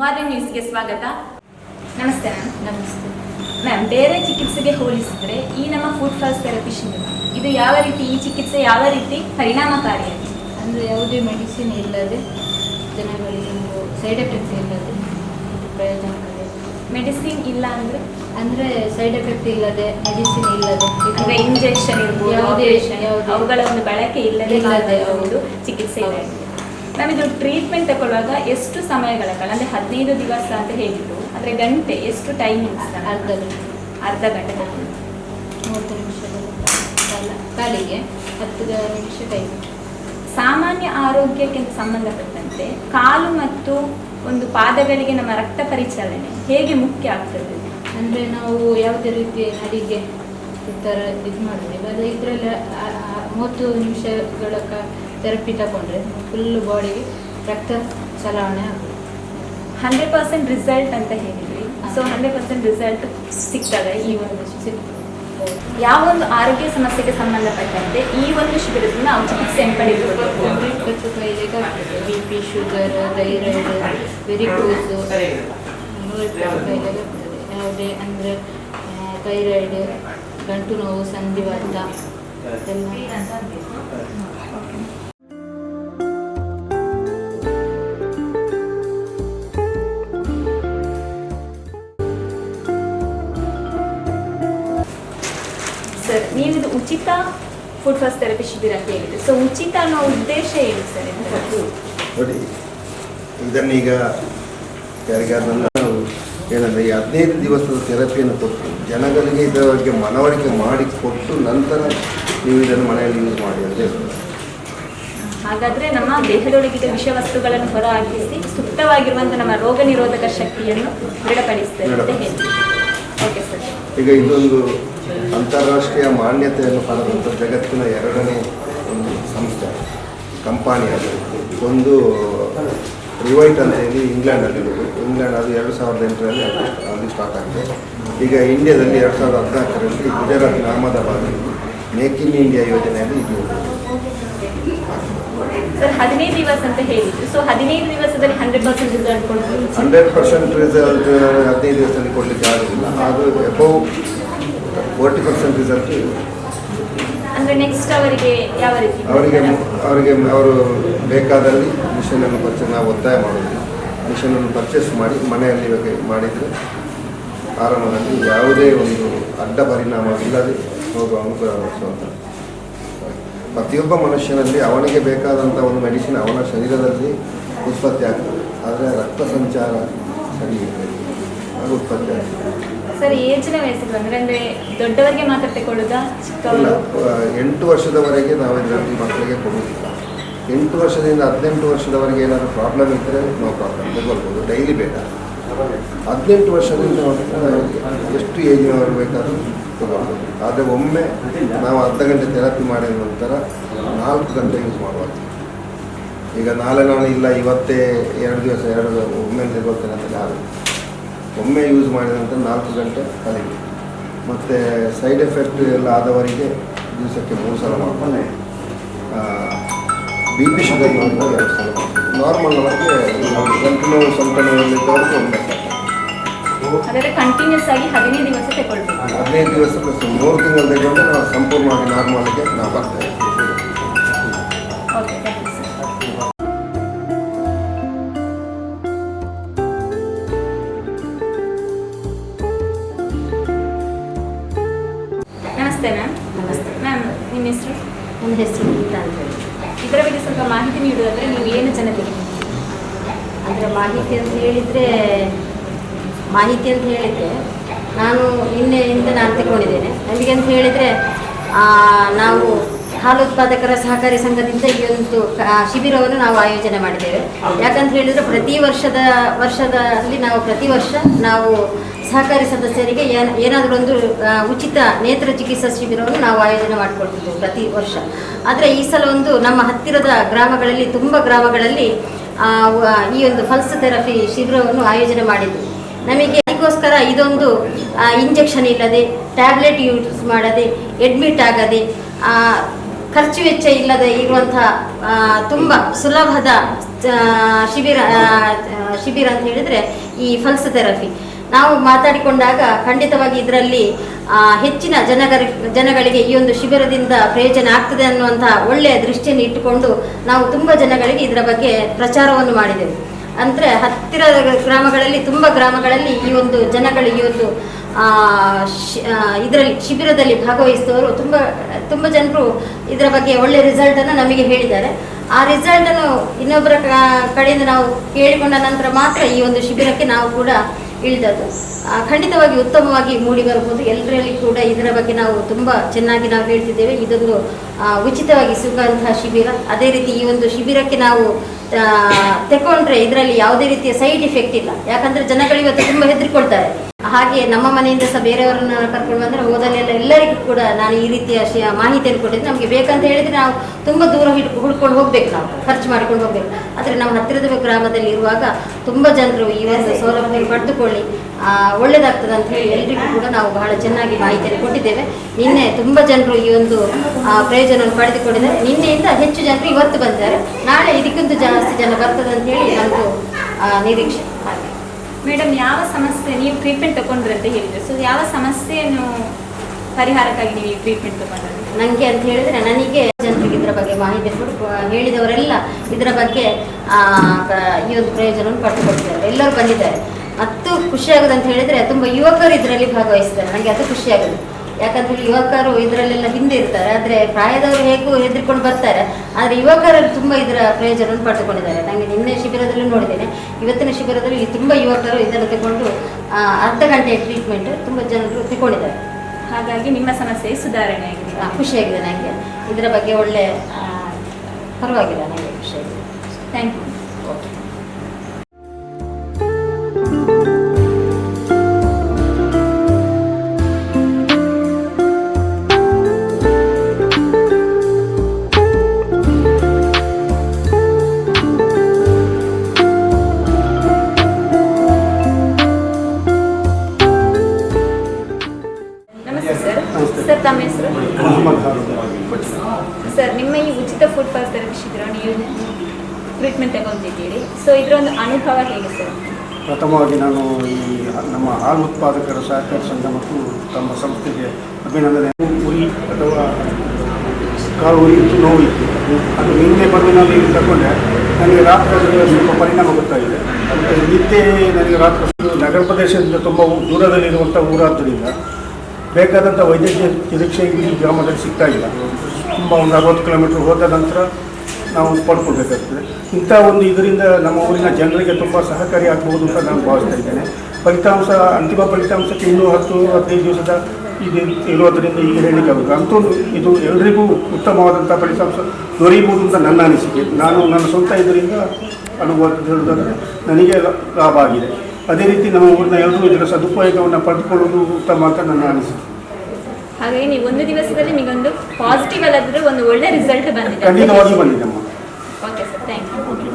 Morning ನ್ಯೂಸ್ಗೆ ಸ್ವಾಗತ. ನಮಸ್ತೆ ಮ್ಯಾಮ್. ನಮಸ್ತೆ. ಮ್ಯಾಮ್ ಬೇರೆ ಚಿಕಿತ್ಸೆಗೆ ಹೋಲಿಸಿದ್ರೆ ಈ ನಮ್ಮ ಫುಡ್ ಫಾಸ್ಟ್ ಥೆರಪಿ ಶಿಬಿರ ಇದು ಯಾವ ರೀತಿ ಈ ಚಿಕಿತ್ಸೆ ಯಾವ ರೀತಿ ಪರಿಣಾಮಕಾರಿಯಾಗಿದೆ ಅಂದ್ರೆ ಯಾವುದೇ ಮೆಡಿಸಿನ್ ಇಲ್ಲದೆ ಜನಗಳಿಗೆ ಸೈಡ್ ಎಫೆಕ್ಟ್ಸ್ ಇಲ್ಲದೆ ಪ್ರಯೋಜನಕಾರಿ. ಮೆಡಿಸಿನ್ ಇಲ್ಲ ಅಂದ್ರೆ ಅಂದ್ರೆ ಸೈಡ್ ಎಫೆಕ್ಟ್ ಇಲ್ಲದೆ ಮೆಡಿಸಿನ್ ಇಲ್ಲದೆ ಅಂದ್ರೆ ಇಂಜೆಕ್ಷನ್ ಇರ್ಬೋದು ಅವುಗಳ ಒಂದು ಬಳಕೆ ಇಲ್ಲದೆ ಒಂದು ಚಿಕಿತ್ಸೆ ಇದೆ. ಮ್ಯಾಮ್ ಇದು ಟ್ರೀಟ್ಮೆಂಟ್ ತಗೊಳ್ಳುವಾಗ ಎಷ್ಟು ಸಮಯಗಳ ಕಾಲ ಅಂದ್ರೆ ಹದಿನೈದು ದಿವಸ ಅಂತ ಹೇಳಿದ್ರು ಅಂದ್ರೆ ಗಂಟೆ ಎಷ್ಟು ಟೈಮಿಂಗ್ಸ್ ಅರ್ಧ ಗಂಟೆ. ಅರ್ಧ ಗಂಟೆ. ಮೂವತ್ತು ನಿಮಿಷದ ಕಾಲ ಕಾಲಿಗೆ ಹತ್ತು ನಿಮಿಷ ಟೈಮ್ ಸಾಮಾನ್ಯ ಆರೋಗ್ಯಕ್ಕೆ ಸಂಬಂಧಪಟ್ಟಂತೆ ಕಾಲು ಮತ್ತು ಒಂದು ಪಾದಗಳಿಗೆ ನಮ್ಮ ರಕ್ತ ಪರಿಚಲನೆ ಹೇಗೆ ಮುಖ್ಯ ಆಗ್ತದೆ? ಅಂದರೆ ನಾವು ಯಾವುದೇ ರೀತಿ ನಡಿಗೆ ಈ ಥರ ಇದು ಮಾಡಿದ್ರೆ ಇವಾಗ ಇದರಲ್ಲಿ ಮೂವತ್ತು ನಿಮಿಷಗಳ ಕ ಥೆರಪಿ ತಗೊಂಡ್ರೆ ಫುಲ್ ಬಾಡಿಗೆ ರಕ್ತ ಚಲಾವಣೆ ಆಗುತ್ತೆ. ಹಂಡ್ರೆಡ್ ಪರ್ಸೆಂಟ್ ರಿಸಲ್ಟ್ ಅಂತ ಹೇಳಿದ್ವಿ ಸೊ ಹಂಡ್ರೆಡ್ ಪರ್ಸೆಂಟ್ ರಿಸಲ್ಟ್ ಸಿಗ್ತದೆ ಈ ಒಂದು ಸಿಗ್ತದೆ. ಯಾವ ಒಂದು ಆರೋಗ್ಯ ಸಮಸ್ಯೆಗೆ ಸಂಬಂಧಪಟ್ಟಂತೆ ಈ ಒಂದು ಶಿಬಿರದಿಂದ ನಾವು ಚಿಕಿತ್ಸೆಯನ್ನು ಕಾಯಿಲೆಗೆ ಆಗ್ತದೆ B P sugar thyroid varicose ಕಾಯಿಲೆಗೆ ಆಗ್ತದೆ ಯಾವುದೇ ಅಂದರೆ ಥೈರಾಯ್ಡ್ ಗಂಟು ನೋವು ಸಂಧಿವಾತ ಎಲ್ಲ. ಉಚಿತ ಫುಡ್ ಫಸ್ಟ್ ಥೆರಪಿ ಶಿಬಿರ ಅಂತ ಹೇಳಿದ್ರು ಸೊ ಉಚಿತ ಅನ್ನೋ ಉದ್ದೇಶ ಏನು ಸರ್? ನೋಡಿ ಇದನ್ನೀಗ ಯಾರಿಗಾದ್ರೂ ನಾವು ಏನಂದರೆ ಈ ಹದಿನೈದು ದಿವಸದ ಥೆರಪಿಯನ್ನು ಕೊಟ್ಟು ಜನಗಳಿಗೆ ಇದರ ಬಗ್ಗೆ ಮನವರಿಕೆ ಮಾಡಿ ಕೊಟ್ಟು ನಂತರ ನೀವು ಇದನ್ನು ಮನೆಯಲ್ಲಿ ಯೂಸ್ ಮಾಡಿ ಅಂತ ಹೇಳ್ತಾರೆ ಹಾಗಾದ್ರೆ ನಮ್ಮ ದೇಹದೊಳಗಿದ್ದ ವಿಷವಸ್ತುಗಳನ್ನು ಹೊರಹಾಕಿಸಿ ಸುಪ್ತವಾಗಿರುವಂತಹ ನಮ್ಮ ರೋಗ ನಿರೋಧಕ ಶಕ್ತಿಯನ್ನು ದೃಢಪಡಿಸ್ತೇವೆ ಈಗ ಇದೊಂದು ಅಂತಾರಾಷ್ಟ್ರೀಯ ಮಾನ್ಯತೆಯನ್ನು ಪಡೆದಂಥ ಜಗತ್ತಿನ ಎರಡನೇ ಒಂದು ಸಂಸ್ಥೆ ಕಂಪನಿ ಅದು. ಒಂದು ರಿವೈಟ್ ಅಂತ ಹೇಳಿ ಇಂಗ್ಲೆಂಡಲ್ಲಿ ಇರೋದು. ಇಂಗ್ಲೆಂಡ್ ಅದು ಎರಡು ಸಾವಿರದ ಎಂಟರಲ್ಲಿ ಅಲ್ಲಿ ಸ್ಟಾರ್ಟ್ ಆಗಿದೆ. ಈಗ ಇಂಡಿಯಾದಲ್ಲಿ ಎರಡು ಸಾವಿರದ ಹದಿನಾಲ್ಕರಲ್ಲಿ ಗುಜರಾತ್ನ ಅಹಮದಾಬಾದಲ್ಲಿ ಮೇಕ್ ಇನ್ ಇಂಡಿಯಾ ಯೋಜನೆಯಲ್ಲಿ ಇದು ಹದಿನೈದು ದಿವಸ ಅಂತ ಹೇಳಿದ್ರು. ಸೊ ಹದಿನೈದು ದಿವಸದಲ್ಲಿ hundred percent result hundred percent result ಹದಿನೈದು ದಿವಸದಲ್ಲಿ ಕೊಡಲಿಕ್ಕೆ ಆಗೋದಿಲ್ಲ. ಅದು ಎಬವ್ ಫೋರ್ಟಿ ಪರ್ಸೆಂಟ್ ರಿಸಲ್ಟ್ ಅಂದ್ರೆ ನೆಕ್ಸ್ಟ್ ಅವರಿಗೆ ಯಾವ ರೀತಿ? ಅವರಿಗೆ ಅವರಿಗೆ ಅವರು ಬೇಕಾದಲ್ಲಿ ಮಿಷನನ್ನು ಪರ್ಚೇಸ್ ನಾವು ಒತ್ತಾಯ ಮಾಡೋದು. ಮಿಷನನ್ನು ಪರ್ಚೇಸ್ ಮಾಡಿ ಮನೆಯಲ್ಲಿ ಮಾಡಿದರೆ ಆರಂಭದಲ್ಲಿ ಯಾವುದೇ ಒಂದು ಅಡ್ಡ ಪರಿಣಾಮವಿಲ್ಲದೆ ಹೋಗುವ ಅನುಕೂಲ ಅಂತ ಪ್ರತಿಯೊಬ್ಬ ಮನುಷ್ಯನಲ್ಲಿ ಅವನಿಗೆ ಬೇಕಾದಂಥ ಒಂದು ಮೆಡಿಸಿನ್ ಅವನ ಶರೀರದಲ್ಲಿ ಉತ್ಪತ್ತಿ ಆಗ್ತದೆ. ಆದರೆ ರಕ್ತ ಸಂಚಾರ ಸರಿ ಇರಬೇಕು. ಅದು ಉತ್ಪತ್ತಿ ಆಗ್ತದೆ. ಸರ್ ಎಂಟು ವರ್ಷದವರೆಗೆ ನಾವು ಮಕ್ಕಳಿಗೆ ಕೊಡೋದಿಲ್ಲ ಎಂಟು ವರ್ಷದಿಂದ ಹದಿನೆಂಟು ವರ್ಷದವರೆಗೆ ಏನಾದರೂ ಪ್ರಾಬ್ಲಮ್ ಇದ್ದರೆ ನೋ ಪ್ರಾಬ್ಲಮ್ ತಗೊಳ್ಬೋದು. ಡೈಲಿ ಬೇಡ. ಹದಿನೆಂಟು ವರ್ಷದಿಂದ ಎಷ್ಟು ಏಜಿನವರು ಬೇಕಾದರೂ ತಗೊಳ್ಬೋದು. ಆದರೆ ಒಮ್ಮೆ ನಾವು ಅರ್ಧ ಗಂಟೆ ಥೆರಪಿ ಮಾಡಿದ ನಂತರ ನಾಲ್ಕು ಗಂಟೆ ಯೂಸ್ ಮಾಡಬಾರ್ದು ಈಗ ನಾಳೆ ನಾನು ಇಲ್ಲ, ಇವತ್ತೇ ಎರಡು ದಿವಸ, ಎರಡು ಒಮ್ಮೆ ತಗೊಳ್ತೇನೆ ಅಂತ ಯಾರು ಒಮ್ಮೆ ಯೂಸ್ ಮಾಡಿದ ನಂತರ ನಾಲ್ಕು ಗಂಟೆ ಕಲಿಬೇಕು ಮತ್ತು ಸೈಡ್ ಎಫೆಕ್ಟ್ ಎಲ್ಲ ಆದವರಿಗೆ ದಿವಸಕ್ಕೆ ಮೂರು ಸಲ ಮಾಡ್ತಾರೆ ಬಿ ಪಿ ಶುಗರ್ ಮಾಡಿದ್ರೆ ಎರಡು ಸಲ ನಾರ್ಮಲ್ ಅವರಿಗೆ ಗಂಟು ನೋವು ಸ್ವಲ್ಪ ನೋವಲ್ಲಿದ್ದವರಿಗೆ ಸಾಕು. ಕಂಟಿನ್ಯೂಸ್ ಆಗಿ ಹದಿನೈದು ದಿವಸ ತಗೊಳ್ಬೇಕು. ಹದಿನೈದು ದಿವಸ ಪ್ಲಸ್ ಮೂರು ತಿಂಗಳು ತಗೊಂಡು ನಾವು ಸಂಪೂರ್ಣವಾಗಿ ನಾರ್ಮಲ್ಗೆ ನಾವು ಬರ್ತೇವೆ ಹೆಸರು? ನನ್ನ ಹೆಸರು ಗೀತಾ ಅಂತ ಹೇಳಿ. ಇದರ ಬಗ್ಗೆ ಸ್ವಲ್ಪ ಮಾಹಿತಿ ನೀಡುವುದಾದ್ರೆ ನೀವು ಏನು ಜನತೆಗೆ ಅಂದರೆ ಮಾಹಿತಿ ಅಂತ ಹೇಳಿದರೆ, ಮಾಹಿತಿ ಅಂತ ಹೇಳಿದರೆ ನಾನು ನಿನ್ನೆಯಿಂದ ನಾನು ತಗೊಂಡಿದ್ದೇನೆ ನಮಗೆ ಅಂತ ಹೇಳಿದರೆ ನಾವು ಹಾಲು ಉತ್ಪಾದಕರ ಸಹಕಾರಿ ಸಂಘದಿಂದ ಈ ಒಂದು ಶಿಬಿರವನ್ನು ನಾವು ಆಯೋಜನೆ ಮಾಡಿದ್ದೇವೆ. ಯಾಕಂತ ಹೇಳಿದರೆ ಪ್ರತಿ ವರ್ಷದ, ವರ್ಷದಲ್ಲಿ ನಾವು ಪ್ರತಿ ವರ್ಷ ನಾವು ಸಹಕಾರಿ ಸದಸ್ಯರಿಗೆ ಏನ್ ಏನಾದರೂ ಒಂದು ಉಚಿತ ನೇತ್ರ ಚಿಕಿತ್ಸಾ ಶಿಬಿರವನ್ನು ನಾವು ಆಯೋಜನೆ ಮಾಡಿಕೊಳ್ತಿದ್ದೆವು ಪ್ರತಿ ವರ್ಷ. ಆದರೆ ಈ ಸಲ ಒಂದು ನಮ್ಮ ಹತ್ತಿರದ ಗ್ರಾಮಗಳಲ್ಲಿ, ತುಂಬ ಗ್ರಾಮಗಳಲ್ಲಿ ಈ ಒಂದು ಫಲ್ಸ್ ಥೆರಪಿ ಶಿಬಿರವನ್ನು ಆಯೋಜನೆ ಮಾಡಿದ್ದು ನಮಗೆ ಅದಕ್ಕೋಸ್ಕರ ಇದೊಂದು ಇಂಜೆಕ್ಷನ್ ಇಲ್ಲದೆ, ಟ್ಯಾಬ್ಲೆಟ್ ಯೂಸ್ ಮಾಡದೆ ಎಡ್ಮಿಟ್ ಆಗದೆ ಖರ್ಚು ವೆಚ್ಚ ಇಲ್ಲದೆ ಇರುವಂತಹ ತುಂಬ ಸುಲಭದ ಶಿಬಿರ ಶಿಬಿರ ಅಂತ ಹೇಳಿದರೆ ಈ ಫಲ್ಸ್ ಥೆರಪಿ. ನಾವು ಮಾತಾಡಿಕೊಂಡಾಗ ಖಂಡಿತವಾಗಿ ಇದರಲ್ಲಿ ಹೆಚ್ಚಿನ ಜನಗರಿ, ಜನಗಳಿಗೆ ಈ ಒಂದು ಶಿಬಿರದಿಂದ ಪ್ರಯೋಜನ ಆಗ್ತದೆ ಅನ್ನುವಂತಹ ಒಳ್ಳೆಯ ದೃಷ್ಟಿಯನ್ನು ಇಟ್ಟುಕೊಂಡು ನಾವು ತುಂಬ ಜನಗಳಿಗೆ ಇದರ ಬಗ್ಗೆ ಪ್ರಚಾರವನ್ನು ಮಾಡಿದೆವು. ಅಂದರೆ ಹತ್ತಿರದ ಗ್ರಾಮಗಳಲ್ಲಿ, ತುಂಬ ಗ್ರಾಮಗಳಲ್ಲಿ ಈ ಒಂದು ಜನಗಳು ಈ ಒಂದು ಇದರಲ್ಲಿ ಶಿಬಿರದಲ್ಲಿ ಭಾಗವಹಿಸಿದವರು ತುಂಬ ತುಂಬ ಜನರು ಇದರ ಬಗ್ಗೆ ಒಳ್ಳೆಯ ರಿಸಲ್ಟನ್ನು ನಮಗೆ ಹೇಳಿದ್ದಾರೆ. ಆ ರಿಸಲ್ಟನ್ನು ಇನ್ನೊಬ್ಬರ ಕಡೆಯಿಂದ ನಾವು ಕೇಳಿಕೊಂಡ ನಂತರ ಮಾತ್ರ ಈ ಒಂದು ಶಿಬಿರಕ್ಕೆ ನಾವು ಕೂಡ ಇಳಿದದ್ದು. ಖಂಡಿತವಾಗಿ ಉತ್ತಮವಾಗಿ ಮೂಡಿ ಬರಬಹುದು. ಎಲ್ಲರಲ್ಲಿ ಕೂಡ ಇದರ ಬಗ್ಗೆ ನಾವು ತುಂಬ ಚೆನ್ನಾಗಿ ನಾವು ಹೇಳ್ತಿದ್ದೇವೆ. ಇದೊಂದು ಉಚಿತವಾಗಿ ಸಿಗುವಂತಹ ಶಿಬಿರ. ಅದೇ ರೀತಿ ಈ ಒಂದು ಶಿಬಿರಕ್ಕೆ ನಾವು ತಕೊಂಡ್ರೆ ಇದರಲ್ಲಿ ಯಾವುದೇ ರೀತಿಯ ಸೈಡ್ ಇಫೆಕ್ಟ್ ಇಲ್ಲ. ಯಾಕಂದ್ರೆ ಜನಗಳು ಇವತ್ತು ತುಂಬ ಹೆದರಿಕೊಳ್ತಾರೆ. ಹಾಗೆ ನಮ್ಮ ಮನೆಯಿಂದ ಸಹ ಬೇರೆಯವರನ್ನ ಕರ್ಕೊಂಡು ಬಂದ್ರೆ ಓದಲೆಲ್ಲ ಎಲ್ಲರಿಗೂ ಕೂಡ ನಾನು ಈ ರೀತಿಯ ಮಾಹಿತಿಯನ್ನು ಕೊಟ್ಟಿದ್ದು. ನಮಗೆ ಬೇಕಂತ ಹೇಳಿದ್ರೆ ನಾವು ತುಂಬ ದೂರ ಹಿಡ್ ಹುಡ್ಕೊಂಡು ಹೋಗ್ಬೇಕು ನಾವು ಖರ್ಚು ಮಾಡ್ಕೊಂಡು ಹೋಗ್ಬೇಕು. ಆದರೆ ನಮ್ಮ ಹತ್ತಿರದ ಗ್ರಾಮದಲ್ಲಿ ಇರುವಾಗ ತುಂಬ ಜನರು ಈ ಒಂದು ಸೌಲಭ್ಯ ಪಡೆದುಕೊಳ್ಳಿ. ಆ, ಒಳ್ಳೆದಾಗ್ತದೆ ಅಂತ ಹೇಳಿ ಎಲ್ರಿಗೂ ಕೂಡ ನಾವು ಬಹಳ ಚೆನ್ನಾಗಿ ಮಾಹಿತಿಯನ್ನು ಕೊಟ್ಟಿದ್ದೇವೆ. ನಿನ್ನೆ ತುಂಬ ಜನರು ಈ ಒಂದು ಪ್ರಯೋಜನವನ್ನು ಪಡೆದುಕೊಂಡಿದ್ದಾರೆ. ನಿನ್ನೆಯಿಂದ ಹೆಚ್ಚು ಜನರು ಇವತ್ತು ಬಂದಿದ್ದಾರೆ. ನಾಳೆ ಇದಕ್ಕಿಂತ ಜಾಸ್ತಿ ಜನ ಬರ್ತದೆ ಅಂತ ಹೇಳಿ ನಮ್ಮದು ನಿರೀಕ್ಷೆ. ಮೇಡಮ್, ಯಾವ ಸಮಸ್ಯೆ ನೀವು ಟ್ರೀಟ್ಮೆಂಟ್ ತಗೊಂಡ್ರಿ ಅಂತ ಹೇಳಿದ್ರೆ. ಸೊ ಯಾವ ಸಮಸ್ಯೆಯನ್ನು ಪರಿಹಾರಕ್ಕಾಗಿ ನೀವು ಟ್ರೀಟ್ಮೆಂಟ್ ತಗೊಂಡ್ರಿ? ನನಗೆ ಅಂತ ಹೇಳಿದ್ರೆ ನನಗೆ ಜನರಿಗೆ ಇದರ ಬಗ್ಗೆ ಮಾಹಿತಿ ಹೇಳಿದವರೆಲ್ಲ ಇದರ ಬಗ್ಗೆ ಈ ಒಂದು ಪ್ರಯೋಜನವನ್ನು ಪಡೆದುಕೊಟ್ಟಿದ್ದಾರೆ. ಎಲ್ಲರೂ ಬಂದಿದ್ದಾರೆ. ಮತ್ತು ಖುಷಿಯಾಗೋದು ಅಂತ ಹೇಳಿದ್ರೆ ತುಂಬಾ ಯುವಕರು ಇದರಲ್ಲಿ ಭಾಗವಹಿಸಿದ್ದಾರೆ ನನಗೆ ಅದು ಖುಷಿಯಾಗೋದು ಹೇಳಿ ಯುವಕರು ಇದರಲ್ಲೆಲ್ಲ ಹಿಂದೆ ಇರ್ತಾರೆ ಆದರೆ ಪ್ರಾಯದವರು ಹೇಗೂ ಹೆದರ್ಕೊಂಡು ಬರ್ತಾರೆ. ಆದರೆ ಯುವಕರಲ್ಲಿ ತುಂಬ ಇದರ ಪ್ರಯೋಜನವನ್ನು ಪಡೆದುಕೊಂಡಿದ್ದಾರೆ. ನನಗೆ ನಿನ್ನೆ ಶಿಬಿರದಲ್ಲೂ ನೋಡಿದ್ದೇನೆ. ಇವತ್ತಿನ ಶಿಬಿರದಲ್ಲಿ ತುಂಬ ಯುವಕರು ಇದನ್ನು ತಗೊಂಡು ಅರ್ಧ ಗಂಟೆಯ ಟ್ರೀಟ್ಮೆಂಟ್ ತುಂಬ ಜನರು ತಗೊಂಡಿದ್ದಾರೆ. ಹಾಗಾಗಿ ನಿಮ್ಮ ಸಮಸ್ಯೆ ಸುಧಾರಣೆ ಆಗಿದೆ. ಖುಷಿಯಾಗಿದೆ ನನಗೆ ಇದರ ಬಗ್ಗೆ ಒಳ್ಳೆ ಪರವಾಗಿಲ್ಲ ನನಗೆ ಖುಷಿಯಾಗಿದೆ. ಥ್ಯಾಂಕ್ ಯು ನಮಸ್ತೆ ಟ್ರೀಟ್ಮೆಂಟ್ ತಗೊಂಡಿದ್ದೀರಿ. ಸೊ ಇದರ ಒಂದು ಅನುಭವ ಹೇಗೆ ಸರ್? ಪ್ರಥಮವಾಗಿ ನಾನು ಈ ನಮ್ಮ ಹಾಲು ಉತ್ಪಾದಕರ ಸಹಕಾರ ಸಂಘ ಮತ್ತು ತಮ್ಮ ಸಂಸ್ಥೆಗೆ ಅಭಿನಂದನೆ. ಉರಿ ಅಥವಾ ಕಾಲು ಉರಿ ಇತ್ತು ನೋವು ಇತ್ತು. ಅದು ನಿನ್ನೆ ಬಂದು ನಾನು ಇಲ್ಲಿ ತಗೊಂಡೆ ನನಗೆ ರಾತ್ರಿ ಸ್ವಲ್ಪ ಪರಿಣಾಮ ಗೊತ್ತಾಗಿದೆ. ಮತ್ತು ನಿದ್ದೆ ನನಗೆ ರಾತ್ರಿ ನಗರ ಪ್ರದೇಶದಿಂದ ತುಂಬ ದೂರದಲ್ಲಿರುವಂಥ ಊರಾದ್ದರಿಂದ ಬೇಕಾದಂಥ ವೈದ್ಯಕೀಯ ಚಿಕಿತ್ಸೆ ಇಲ್ಲಿ ಗ್ರಾಮದಲ್ಲಿ ಸಿಗ್ತಾ ಇಲ್ಲ. ತುಂಬ ಒಂದು ಅರವತ್ತು ಕಿಲೋಮೀಟ್ರ್ ಹೋದ ನಂತರ ನಾವು ಪಡ್ಕೊಳ್ಬೇಕಾಗ್ತದೆ. ಇಂಥ ಒಂದು ಇದರಿಂದ ನಮ್ಮ ಊರಿನ ಜನರಿಗೆ ತುಂಬ ಸಹಕಾರಿ ಆಗ್ಬೋದು ಅಂತ ನಾನು ಭಾವಿಸ್ತಾ ಇದ್ದೇನೆ. ಫಲಿತಾಂಶ, ಅಂತಿಮ ಫಲಿತಾಂಶಕ್ಕೆ ಇನ್ನೂ ಹತ್ತು, ಹದಿನೈದು ದಿವಸದ ಇದು ಇರೋದರಿಂದ ಈಗ ಹೇಳಲಿಕ್ಕಾಗಲ್ಲ ಅಂತೂ ಇದು ಎಲ್ಲರಿಗೂ ಉತ್ತಮವಾದಂಥ ಫಲಿತಾಂಶ ದೊರೆಯಬಹುದು ಅಂತ ನನ್ನ ಅನಿಸಿಕೆ. ನಾನು ನನ್ನ ಸ್ವಂತ ಇದರಿಂದ ಅನುಭವ ಹೇಳುವುದಾದರೆ ನನಗೆ ಲಾಭ ಆಗಿದೆ. ಅದೇ ರೀತಿ ನಮ್ಮ ಊರಿನ ಎಲ್ಲರೂ ಇದರ ಸದುಪಯೋಗವನ್ನು ಪಡೆದುಕೊಳ್ಳುವುದು ಉತ್ತಮ ಅಂತ ನನ್ನ ಅನಿಸಿಕೆ. ಹಾಗಾಗಿ ನೀವು ಒಂದು ದಿವಸದಲ್ಲಿ ನಿಮಗೊಂದು ಪಾಸಿಟಿವ್ ಅಲ್ಲಾದ್ರೆ ಒಂದು ಒಳ್ಳೆ ರಿಸಲ್ಟ್ ಬಂದಿದೆ. Okay sir thank you okay